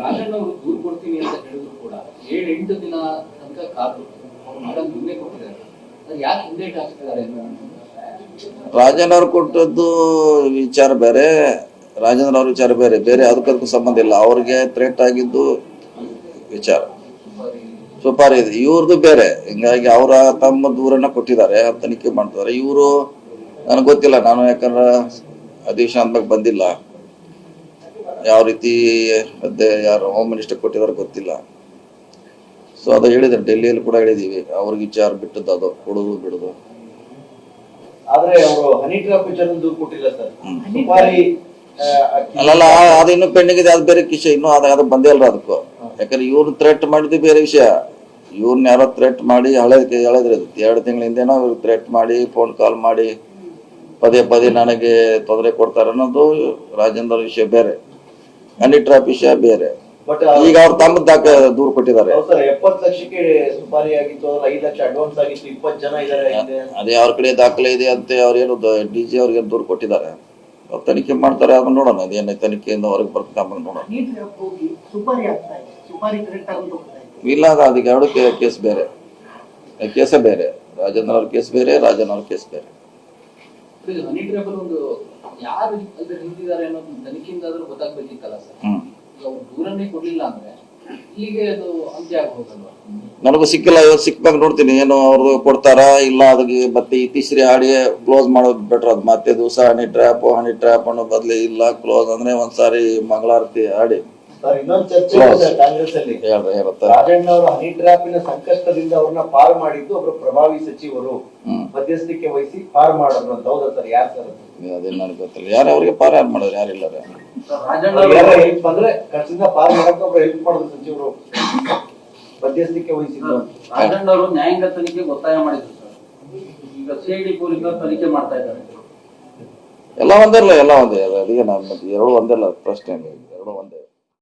ರಾಜಣ್ಣ ಅವರು ದೂರು ಕೊಡ್ತೀನಿ ಅಂತ ಹೇಳಿದ್ರು ಕೂಡ ಏಳು ಎಂಟು ದಿನ ತನಕ ಕಾದು ಅವ್ರು ಮಾಡಲ್ ಮುಂದೆ ಕೊಟ್ಟಿದ್ದಾರೆ. ಅದು ಯಾಕೆ ಹಿಂದೆ ಹಾಕ್ತಿದ್ದಾರೆ ರಾಜನ್ ಕೊಟ್ಟದ್ದು ವಿಚಾರ ಬೇರೆ ರಾಜೇಂದ್ರ ಅವ್ರ ವಿಚಾರ ಬೇರೆ. ಬೇರೆ ಅದಕ್ಕೂ ಸಂಬಂಧ ಇಲ್ಲ. ಅವ್ರಿಗೆ ಥ್ರೆಟ್ ಆಗಿದ್ದು ವಿಚಾರ. ಸುಪಾರಿ ಇದೆ. ಇವ್ರದ್ದು ಬೇರೆ. ಹಿಂಗಾಗಿ ಅವರ ತಮ್ಮ ದೂರನ್ನ ಕೊಟ್ಟಿದ್ದಾರೆ ತನಿಖೆ ಮಾಡ್ತಾರೆ ಇವರು, ನನಗೆ ಗೊತ್ತಿಲ್ಲ. ನಾನು ಯಾಕಂದ್ರೆ ಅಧಿವೇಶನ ಅಂದಾಗ ಬಂದಿಲ್ಲ. ಯಾವ ರೀತಿ ಅದೇ ಯಾರು ಹೋಮ್ ಮಿನಿಸ್ಟರ್ ಕೊಟ್ಟಿದ್ದಾರೆ ಗೊತ್ತಿಲ್ಲ. ಸೊ ಅದು ಹೇಳಿದ್ದಾರೆ ಡೆಲ್ಲಿಯಲ್ಲಿ ಕೂಡ ಹೇಳಿದೀವಿ. ಅವ್ರಿಗೆ ವಿಚಾರ ಬಿಟ್ಟದ್ದು ಅದು ಕೊಡೋದು ಬಿಡುದು. ಆದ್ರೆ ಅವರು ಹನಿ ಟ್ರಾಪ್ ವಿಚಾರ ದೂರು ಕೊಟ್ಟಿಲ್ಲ ಸರ್ ಸುಪಾರಿ ಆ, ಅಕ್ಕಿ- ಅಲ್ಲಲ್ಲ ಅದು ಇನ್ನೂ ಪೆಂಡಿಂಗ್ ಇದೆ ಅದು ಬೇರೆ ವಿಷಯ ಇನ್ನು ಅದು ಅದು ಬಂದೇ ಇಲ್ಲ ಅದಕ್ಕೂ. ಯಾಕಂದ್ರೆ ಇವ್ರು ಥ್ರೆಟ್ ಮಾಡಿದ್ದು ಬೇರೆ ವಿಷಯ. ಇವ್ರನ್ನ ಯಾರೋ ಥ್ರೆಟ್ ಮಾಡಿ ಹಳೇದಕ್ಕೆ ಹೇಳಿದ್ರೆ ಎರಡು ತಿಂಗಳ ಹಿಂದೆನೋ ಇವ್ರು ಥ್ರೆಟ್ ಮಾಡಿ ಫೋನ್ ಕಾಲ್ ಮಾಡಿ ಪದೇ ಪದೇ ನನಗೆ ತೊಂದರೆ ಕೊಡ್ತಾರೆ ಅನ್ನೋದು ರಾಜೇಂದ್ರ ವಿಷಯ ಬೇರೆ. ಟ್ರಾಪ್ ವಿಷಯ ಬೇರೆ. ಈಗ ಅವ್ರು ತಮ್ಮ ದಾಖ ದೂರು ಕೊಟ್ಟಿದ್ದಾರೆ. ಹೌದು ಸರ್ ಎಪ್ಪತ್ತು ಲಕ್ಷಕ್ಕೆ ಸುಪಾರಿ ಆಗಿತ್ತು ಅದ್ರ ಐದು ಲಕ್ಷ ಅಡ್ವಾನ್ಸ್ ಆಗಿತ್ತು ಇಪ್ಪತ್ತು ಜನ ಇದಾರೆ ಹಿಂದೆ. ಅದೇ ಅವ್ರ ಕಡೆ ದಾಖಲೆ ಇದೆ ಅಂತ ಅವ್ರೇನು ಡಿ ಜಿ ಅವ್ರಿಗೆ ದೂರು ಕೊಟ್ಟಿದ್ದಾರೆ. ಅವ್ರು ತನಿಖೆ ಮಾಡ್ತಾರೆ ಅದನ್ನ ನೋಡೋಣ. ಅದೇನೇ ತನಿಖೆಯಿಂದ ಹೊರಗೆ ಬರ್ತದೆ ಆಮೇಲೆ ನೋಡೋಣ. ಇಲ್ಲ ಅದ ಅದಕ್ಕೆ ಎರಡು ಕೇಸ್ ಬೇರೆ. ಕೇಸೇ ಬೇರೆ. ರಾಜೇಂದ್ರ ಅವ್ರ ಕೇಸ್ ಬೇರೆ ರಾಜನ್ ಅವ್ರ ಕೇಸ್ ಬೇರೆ. ಇದು ಹನಿ ಒಂದು ಯಾರು ಅದ್ರ ಹಿಂದಿದ್ದಾರೆ ಅನ್ನೋದು ತನಿಖೆಯಿಂದ ಆದ್ರೂ ಗೊತ್ತಾಗ್ಬೇಕಿತ್ತಲ್ಲ ಸರ್? ಅವ್ರು ದೂರನ್ನೇ ಕೊಡ್ಲಿಲ್ಲ ಅಂದ್ರೆ ಹೀಗೆ ಅದು ಅಂತ್ಯ ಆಗ್ಬೋದಲ್ವಾ? ನನಗೂ ಸಿಕ್ಕಿಲ್ಲ ಇವತ್ತು ಸಿಕ್ಕಾಗ ನೋಡ್ತೀನಿ. ಏನು ಅವ್ರು ಕೊಡ್ತಾರಾ ಇಲ್ಲ ಅದಕ್ಕೆ ಮತ್ತೆ ಇತ್ತೀಸರಿ ಹಾಡಿ ಕ್ಲೋಸ್ ಮಾಡೋದು ಬೆಟರ್ ಅದು. ಮತ್ತೆ ದಿವಸ ಹನಿ ಟ್ರ್ಯಾಪ್ ಹನಿ ಟ್ರ್ಯಾಪ್ ಅನ್ನೋ ಬದಲು ಇಲ್ಲ ಕ್ಲೋಸ್ ಅಂದ್ರೆ ಒಂದ್ಸಾರಿ ಮಂಗಳಾರತಿ ಹಾಡಿ. ಇನ್ನೊಂದು ಚರ್ಚೆ ಇದೆ ಕಾಂಗ್ರೆಸ್ ಅಲ್ಲಿ ರಾಜಣ್ಣ ಅವರು ಹನಿ ಟ್ರಾಪಿನ ಸಂಕಷ್ಟದಿಂದ ಅವ್ರನ್ನ ಪಾರು ಮಾಡಿದ್ದು ಒಬ್ರು ಪ್ರಭಾವಿ ಸಚಿವರು ಮಧ್ಯಸ್ಥಿಕೆ ವಹಿಸಿ ಪಾರು ಮಾಡೋದು ಅಂತ ಹೌದಾ ಸರ್ ಯಾರು ಸರ್ ಅದೇನ್ ನನಗೆ ಗೊತ್ತಿಲ್ಲ ಯಾರು ಅವ್ರಿಗೆ ಪಾರ ಯಾರು ಮಾಡೋರು ಯಾರಿಲ್ಲ ರೀ ರಾಜಣ್ಣ ಅವ್ರು ಹೆಲ್ಪ್ ಬಂದ್ರೆ ಕಷ್ಟದಿಂದ ಪಾರು ಮಾಡಕ್ಕೆ ಒಬ್ರು ಹೆಲ್ಪ್ ಮಾಡೋದು ಸಚಿವರು ಮಧ್ಯಸ್ಥಿಕೆ ವಹಿಸಿದ್ರು ರಾಜಣ್ಣ ಅವರು ನ್ಯಾಯಾಂಗ ತನಿಖೆಗೆ ಒತ್ತಾಯ ಮಾಡಿದ್ರು ಸರ್ ಈಗ ಸಿಐಡಿ ಪೊಲೀಸರು ತನಿಖೆ ಮಾಡ್ತಾ ಇದ್ದಾರೆ ಎಲ್ಲ ಒಂದೇ ಇಲ್ಲ ಎಲ್ಲ ಒಂದೇ ಅದೇ ನಾನು ಎರಡು ಒಂದೇ ಇಲ್ಲ ಪ್ರಶ್ನೆ ಎರಡು ಒಂದೇ